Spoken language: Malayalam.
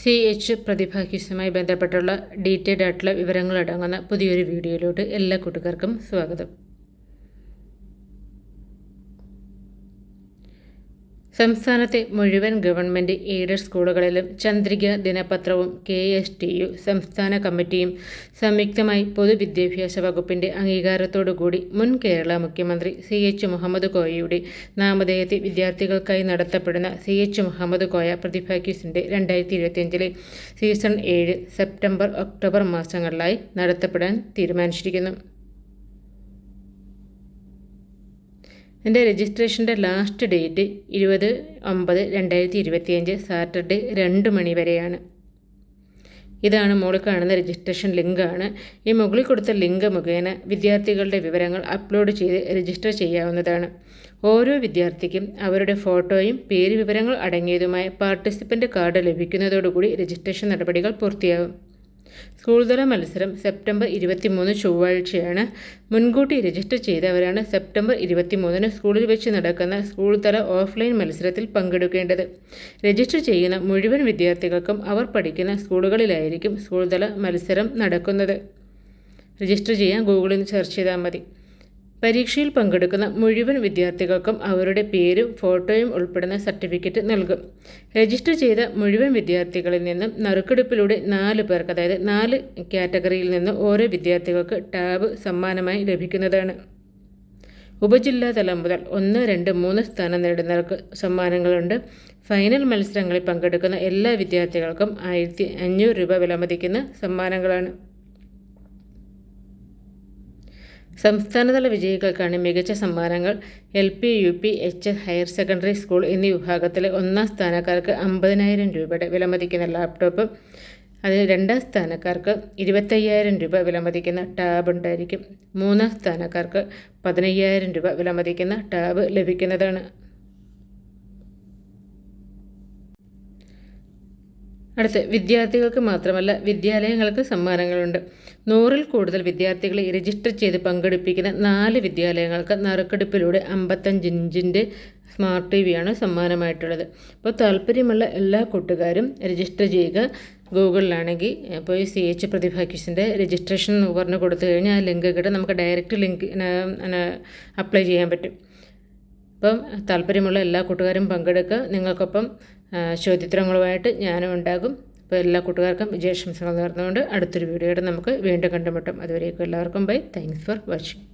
സി എച്ച് പ്രതിഭ ബന്ധപ്പെട്ടുള്ള ഡീറ്റെയിൽഡ് ആയിട്ടുള്ള വിവരങ്ങൾ അടങ്ങുന്ന പുതിയൊരു വീഡിയോയിലോട്ട് എല്ലാ കൂട്ടുകാർക്കും സ്വാഗതം. സംസ്ഥാനത്തെ മുഴുവൻ ഗവൺമെന്റ് എയ്ഡഡ് സ്കൂളുകളിലും ചന്ദ്രിക ദിനപത്രവും കെ എസ് ടി യു സംസ്ഥാന കമ്മിറ്റിയും സംയുക്തമായി പൊതുവിദ്യാഭ്യാസ വകുപ്പിന്റെ അംഗീകാരത്തോടുകൂടി മുൻ കേരള മുഖ്യമന്ത്രി സി എച്ച് മുഹമ്മദ് കോയയുടെ നാമധേയത്തിൽ വിദ്യാർത്ഥികൾക്കായി നടത്തപ്പെടുന്ന സി എച്ച് മുഹമ്മദ് കോയ പ്രതിഭാ ക്യൂസിന്റെ രണ്ടായിരത്തി ഇരുപത്തിയഞ്ചിലെ സീസൺ ഏഴ് സെപ്റ്റംബർ ഒക്ടോബർ മാസങ്ങളിലായി നടത്തപ്പെടാൻ തീരുമാനിച്ചിരിക്കുന്നു. എന്റെ രജിസ്ട്രേഷന്റെ ലാസ്റ്റ് ഡേറ്റ് ഇരുപത് ഒമ്പത് രണ്ടായിരത്തി ഇരുപത്തിയഞ്ച് സാറ്റർഡേ രണ്ട് മണി വരെയാണ്. ഇതാണ് മുകളിൽ കാണുന്ന രജിസ്ട്രേഷൻ ലിങ്കാണ്. ഈ മുകളിൽ കൊടുത്ത ലിങ്ക് മുഖേന വിദ്യാർത്ഥികളുടെ വിവരങ്ങൾ അപ്ലോഡ് ചെയ്ത് രജിസ്റ്റർ ചെയ്യാവുന്നതാണ്. ഓരോ വിദ്യാർത്ഥിക്കും അവരുടെ ഫോട്ടോയും പേര് വിവരങ്ങൾ അടങ്ങിയതുമായ പാർട്ടിസിപ്പന്റ് കാർഡ് ലഭിക്കുന്നതോടുകൂടി രജിസ്ട്രേഷൻ നടപടികൾ പൂർത്തിയാകും. സ്കൂൾ തല മത്സരം സെപ്റ്റംബർ ഇരുപത്തിമൂന്ന് ചൊവ്വാഴ്ചയാണ്. മുൻകൂട്ടി രജിസ്റ്റർ ചെയ്തവരാണ് സെപ്റ്റംബർ ഇരുപത്തിമൂന്നിന് സ്കൂളിൽ വെച്ച് നടക്കുന്ന സ്കൂൾ തല ഓഫ്ലൈൻ മത്സരത്തിൽ പങ്കെടുക്കേണ്ടത്. രജിസ്റ്റർ ചെയ്യുന്ന മുഴുവൻ വിദ്യാർത്ഥികൾക്കും അവർ പഠിക്കുന്ന സ്കൂളുകളിലായിരിക്കും സ്കൂൾ തല മത്സരം നടക്കുന്നത്. രജിസ്റ്റർ ചെയ്യാൻ ഗൂഗിളിൽ സെർച്ച് ചെയ്താൽ മതി. പരീക്ഷയിൽ പങ്കെടുക്കുന്ന മുഴുവൻ വിദ്യാർത്ഥികൾക്കും അവരുടെ പേരും ഫോട്ടോയും ഉൾപ്പെടുന്ന സർട്ടിഫിക്കറ്റ് നൽകും. രജിസ്റ്റർ ചെയ്ത മുഴുവൻ വിദ്യാർത്ഥികളിൽ നിന്നും നറുക്കെടുപ്പിലൂടെ നാല് പേർക്ക് അതായത് നാല് കാറ്റഗറിയിൽ നിന്ന് ഓരോ വിദ്യാർത്ഥികൾക്ക് ടാബ് സമ്മാനമായി ലഭിക്കുന്നതാണ്. ഉപജില്ലാ തലം മുതൽ ഒന്ന് രണ്ട് മൂന്ന് സ്ഥാനം നേടുന്നവർക്ക് സമ്മാനങ്ങളുണ്ട്. ഫൈനൽ മത്സരങ്ങളിൽ പങ്കെടുക്കുന്ന എല്ലാ വിദ്യാർത്ഥികൾക്കും ആയിരത്തി അഞ്ഞൂറ് രൂപ വിലമതിക്കുന്ന സമ്മാനങ്ങളാണ്. സംസ്ഥാനതല വിജയികൾക്കാണ് മികച്ച സമ്മാനങ്ങൾ. L P U P H higher secondary school എന്നീ വിഭാഗത്തിലെ ഒന്നാം സ്ഥാനക്കാർക്ക് അമ്പതിനായിരം രൂപയുടെ വിലമതിക്കുന്ന ലാപ്ടോപ്പ് അതിൽ രണ്ടാം സ്ഥാനക്കാർക്ക് ഇരുപത്തയ്യായിരം രൂപ വിലമതിക്കുന്ന ടാബ് ഉണ്ടായിരിക്കും. മൂന്നാം സ്ഥാനക്കാർക്ക് പതിനയ്യായിരം രൂപ വിലമതിക്കുന്ന ടാബ് ലഭിക്കുന്നതാണ്. അടുത്ത് വിദ്യാർത്ഥികൾക്ക് മാത്രമല്ല വിദ്യാലയങ്ങൾക്ക് സമ്മാനങ്ങളുണ്ട്. നൂറിൽ കൂടുതൽ വിദ്യാർത്ഥികളെ രജിസ്റ്റർ ചെയ്ത് പങ്കെടുപ്പിക്കുന്ന നാല് വിദ്യാലയങ്ങൾക്ക് നറുക്കെടുപ്പിലൂടെ അമ്പത്തഞ്ച് ഇഞ്ചിന്റെ സ്മാർട്ട് ടി വിയാണ് സമ്മാനമായിട്ടുള്ളത്. അപ്പോൾ താല്പര്യമുള്ള എല്ലാ കൂട്ടുകാരും രജിസ്റ്റർ ചെയ്യുക. ഗൂഗിളിലാണെങ്കിൽ ഇപ്പോൾ സി എച്ച് പ്രതിഭ രജിസ്ട്രേഷൻ പറഞ്ഞ് കൊടുത്തു കഴിഞ്ഞാൽ ആ ലിങ്ക് കിട്ടും. നമുക്ക് ഡയറക്റ്റ് ലിങ്ക് അപ്ലൈ ചെയ്യാൻ പറ്റും. അപ്പം താല്പര്യമുള്ള എല്ലാ കൂട്ടുകാരും പങ്കെടുക്കുക. നിങ്ങൾക്കൊപ്പം ചോദ്യോത്തരങ്ങളുമായിട്ട് ഞാനും ഉണ്ടാകും. അപ്പോൾ എല്ലാ കൂട്ടുകാർക്കും വിജയാശംസകൾ നേർന്നുകൊണ്ട് അടുത്തൊരു വീഡിയോയുടെ നമുക്ക് വീണ്ടും കണ്ടുമുട്ടും. അതുവരേക്കും എല്ലാവർക്കും ബൈ. Thanks for watching